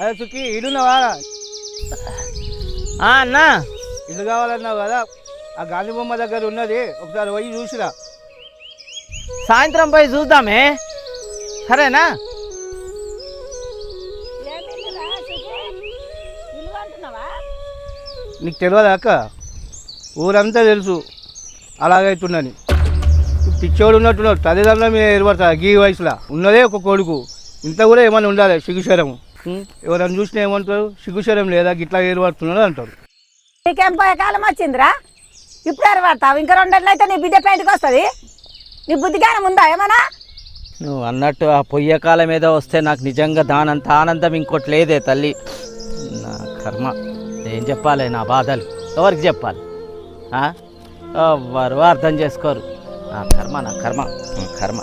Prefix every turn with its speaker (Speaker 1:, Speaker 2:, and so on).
Speaker 1: అదే సుఖి ఇల్లున్నావా
Speaker 2: ఆ, అన్నా.
Speaker 1: ఇల్లు కావాలన్నావు కదా. ఆ గాంధీ బొమ్మ దగ్గర ఉన్నది. ఒకసారి పోయి చూసిరా.
Speaker 2: సాయంత్రం పోయి చూద్దామే. సరేనా?
Speaker 1: నీకు తెలియదా అక్క? ఊరంతా తెలుసు. అలాగైతుందని పిచ్చోడు ఉన్నట్టున్నాడు. తల్లిదండ్రుల మీద ఏర్పడతా గీ వయసులో. ఉన్నదే ఒక కొడుకు. ఇంత కూడా ఏమైనా ఉండాలి సిగ్గుశరం ఎవరైనా చూసినా ఏమంటారు? సిగ్గుశరం లేదా? గిట్లా ఏర్పడుతున్నాడు అంటారు.
Speaker 3: నీకేం పోయే కాలం వచ్చిందిరా? ఇప్పుడు ఎరబడతావు ఇంకా రెండేళ్ళు అయితే నీ బిడ్డ పెయింట్కి వస్తుంది. నీ బుద్ధిగానం ఉందా ఏమన్నా?
Speaker 2: నువ్వు అన్నట్టు ఆ పొయ్యే కాలం ఏదో వస్తే నాకు నిజంగా దానంత ఆనందం ఇంకోటి లేదే తల్లి. నా కర్మ. ఏం చెప్పాలి నా బాధలు? ఎవరికి చెప్పాలి? ఎవ్వరు అర్థం చేసుకోరు. నా కర్మ నా కర్మ నా కర్మ.